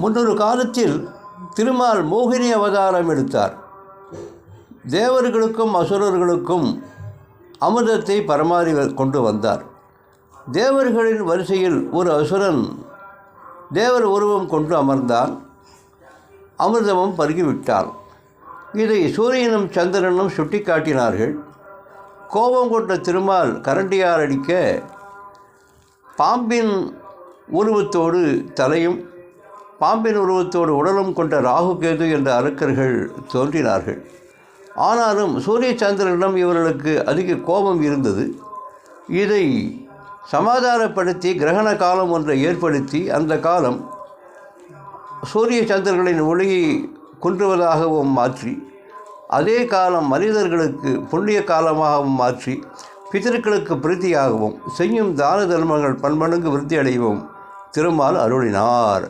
முன்னொரு காலத்தில் திருமால் மோகினி அவதாரம் எடுத்தார். தேவர்களுக்கும் அசுரர்களுக்கும் அமிர்தத்தை பரமாறி கொண்டு வந்தார். தேவர்களின் வரிசையில் ஒரு அசுரன் தேவர் உருவம் கொண்டு அமர்ந்தான். அமிர்தமும் பருகிவிட்டான் இதை சூரியனும் சந்திரனும் சுட்டிக்காட்டினார்கள். கோபம் கொண்ட திருமால் கரண்டியார் அடிக்க பாம்பின் உருவத்தோடு தலையும் பாம்பின் உருவத்தோடு உடலும் கொண்ட ராகு கேது என்ற அரக்கர்கள் தோன்றினார்கள். ஆனாலும் சூரிய சந்திரனிடம் இவர்களுக்கு அதிக கோபம் இருந்தது. இதை சமாதானப்படுத்தி கிரகண காலம் ஒன்றை ஏற்படுத்தி அந்த காலம் சூரிய சந்திரர்களின் ஒளியை குன்றுவதாகவும் மாற்றி அதே காலம் மனிதர்களுக்கு புண்ணிய காலமாகவும் மாற்றி பிதர்களுக்கு பிரீத்தியாகவும் செய்யும் தான தர்மங்கள் பன்மடங்கு விருத்தி அடையவும் திருமால் அருளினார்.